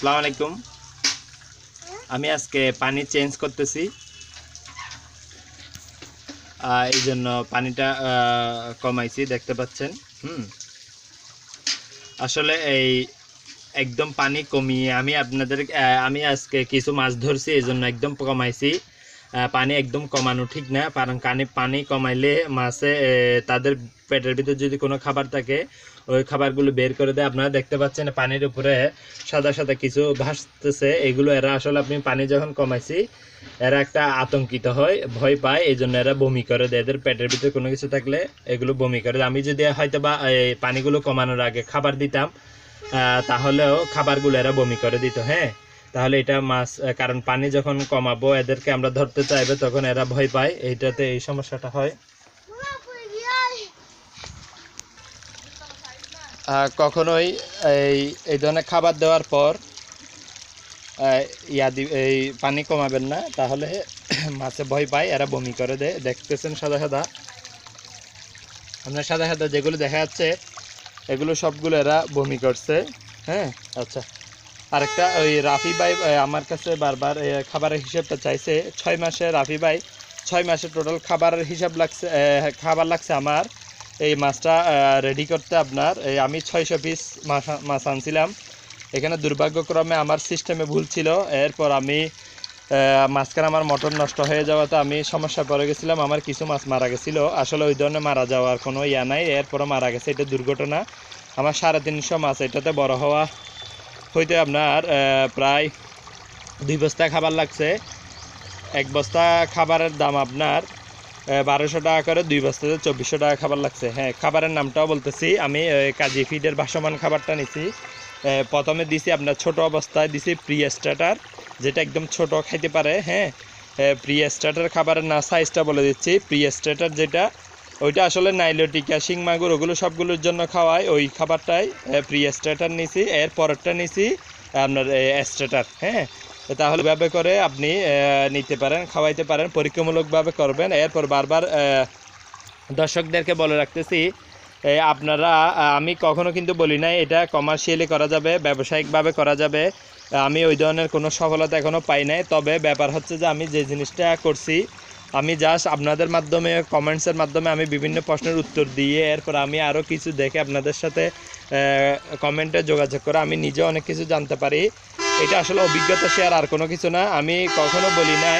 আসসালামু আলাইকুম। আমি আজকে পানি চেঞ্জ করতেছি। এই জন্য পানিটা কমাইছি, দেখতে পাচ্ছেন। হুম। আসলে এই একদম পানি কমিয়ে আমি আপনাদের আমি আজকে কিছু মাছ ধরছি, এই জন্য একদম কমাইছি। পানি একদম কমানো ঠিক না, কারণ কানে পানি কমাইলে মাছে তাদের পেটের ভিতর যদি কোনো খাবার থাকে, ওই খাবারগুলো বের করে দেয়। আপনারা দেখতে পাচ্ছেন পানির উপরে সাদা সাদা কিছু ভাসতেছে। এগুলো এরা আসলে আপনি পানি যখন কমাইছি, এরা একটা আতঙ্কিত হয়, ভয় পায় এই জন্য এরা বমি করে দেয়। এদের পেটের ভিতরে কোনো কিছু থাকলে এগুলো বমি করে দেয়। আমি যদি হয়তো বা এই পানিগুলো কমানোর আগে খাবার দিতাম তাহলেও খাবারগুলো এরা বমি করে দিত হ্যাঁ? তাহলে এটা মাছ কারণ পানি যখন কমাবো এদেরকে আমরা ধরতে চাইবে তখন এরা ভয় পায়। এইটাতে এই সমস্যাটা হয়। কখনোই এই এই ধরনের খাবার দেওয়ার পর আহ, ইয়া এই পানি কমাবেন না। তাহলে মাছে ভয় পায় এরা বমি করে দেয় দেখতেছেন সাদা সাদা। আপনার সাদা সাদা যেগুলো দেখা যাচ্ছে এগুলো সবগুলো এরা বমি করছে। হ্যাঁ? আচ্ছা। আরেকটা, ওই রাফি ভাই আমার কাছে বারবার খাবারের হিসেবটা চাইছে, ছয় মাসে রাফি ভাই, ছয় মাসে টোটাল খাবারের হিসাব লাগছে খাবার লাগছে আমার। এই মাছটা রেডি করতে আপনার আমি ছয়শো পিস মাছ আনছিলাম। এখানে দুর্ভাগ্যক্রমে আমার সিস্টেমে ভুল ছিল। এরপর আমি মাঝখানে আমার মটর নষ্ট হয়ে যাওয়াতে আমি সমস্যা পড়ে গেছিলাম। আমার কিছু মাছ মারা গেছিল। আসলে ওই ধরনের মারা যাওয়ার কোনো ইয়া নাই। এরপরও মারা গেছে। এটা দুর্ঘটনা। আমার সাড়ে তিনশো মাছ এটাতে বড় হওয়া হইতে আপনার প্রায় দুই বস্তা খাবার লাগছে। এক বস্তা খাবারের দাম আপনার বারোশো টাকা করে, দুই বস্তাতে চব্বিশশো টাকা খাবার লাগছে। হ্যাঁ খাবারের নামটাও বলতেছি। আমি কাজী ফিডের ভাসমান খাবারটা নিছি। প্রথমে দিছি আপনার ছোট অবস্থায় দিছি প্রি স্টার্টার যেটা একদম ছোট খাইতে পারে। হ্যাঁ প্রি স্টার্টার খাবারের না সাইজটা বলে দিচ্ছি। প্রি স্টার্টার যেটা ওইটা আসলে নাইলোটিকা শিং মাগুর ওগুলো সবগুলোর জন্য খাওয়াই। ওই খাবারটাই প্রি স্টার্টার নিছি, এর পরেরটা নিছি, আপনার স্টার্টার হ্যাঁ? তাহলে ভাবে করে আপনি নিতে পারেন, খাওয়াইতে পারেন, পরীক্ষামূলকভাবে করবেন। এরপর বারবার দর্শকদেরকে বলে রাখতেছি আপনারা আমি কখনো কিন্তু বলি নাই, এটা কমার্শিয়ালি করা যাবে, ব্যবসায়িকভাবে করা যাবে। আমি ওই ধরনের কোনো সফলতা এখনও পাই নাই, তবে ব্যাপার হচ্ছে যে আমি যে জিনিসটা করছি আমি জাস্ট আপনাদের মাধ্যমে কমেন্টসের মাধ্যমে আমি বিভিন্ন প্রশ্নের উত্তর দিয়ে এরপর আমি আরও কিছু দেখে আপনাদের সাথে কমেন্টে যোগাযোগ করে আমি নিজে অনেক কিছু জানতে পারি। এটা আসলে অভিজ্ঞতা শেয়ার আর কোনো কিছু না। আমি কখনো বলি আহ,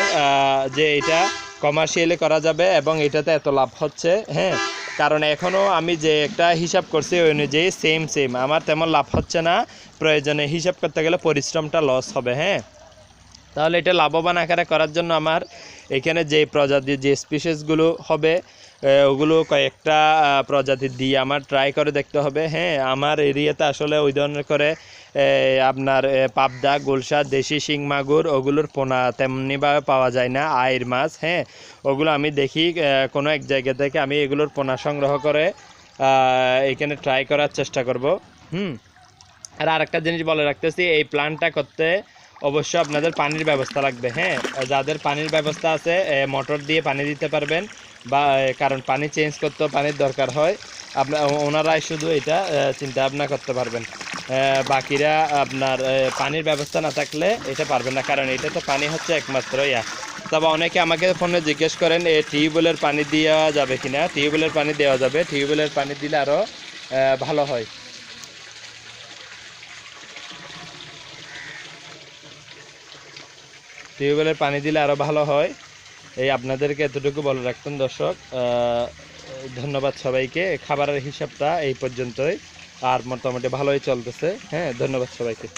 যে এটা কমার্শিয়ালি করা যাবে এবং এটাতে এত লাভ হচ্ছে হ্যাঁ? কারণ এখনও আমি যে একটা হিসাব করছি ওই অনুযায়ী সেম সেম আমার তেমন লাভ হচ্ছে না। প্রয়োজনে হিসাব করতে গেলে পরিশ্রমটা লস হবে হ্যাঁ? তাহলে এটা লাভবান আকারে করার জন্য আমার এখানে যে প্রজাতির যে স্পিসিসগুলো হবে ওগুলো কয়েকটা প্রজাতি দিয়ে আমার ট্রাই করে দেখতে হবে। হ্যাঁ আমার এরিয়াতে আসলে ওই ধরনের করে আপনার পাবদা গোলসা দেশি শিং মাগুর, ওগুলোর পোনা তেমনিভাবে পাওয়া যায় না আয়ের মাছ হ্যাঁ। ওগুলো আমি দেখি কোনো এক জায়গা থেকে আমি এগুলোর পোনা সংগ্রহ করে এখানে ট্রাই করার চেষ্টা করব। হুম। আর আরেকটা জিনিস বলে রাখতেছি, এই প্ল্যানটা করতে অবশ্যই আপনাদের পানির ব্যবস্থা লাগবে হ্যাঁ? যাদের পানির ব্যবস্থা আছে মোটর দিয়ে পানি দিতে পারবেন বা কারণ পানি চেঞ্জ করতেও পানির দরকার হয়। আপনার ওনারাই শুধু এটা চিন্তা ভাবনা করতে পারবেন। বাকিরা আপনার পানির ব্যবস্থা না থাকলে এটা পারবেন না, কারণ এটা তো পানি হচ্ছে একমাত্র ইয়া। তবে অনেকে আমাকে ফোনে জিজ্ঞেস করেন এই টিউবওয়েলের পানি দেওয়া যাবে কিনা? টিউবওয়েলের পানি দেওয়া যাবে, টিউবওয়েলের পানি দিলে আরও ভালো হয়। টিউবওয়েলের পানি দিলে আরও ভালো হয়। এই আপনাদেরকে এতটুকু বলে রাখতেন দর্শক। ধন্যবাদ সবাইকে। খাবারের হিসাবটা এই পর্যন্তই। আর মোটামুটি ভালোই চলতেছে। হ্যাঁ ধন্যবাদ সবাইকে।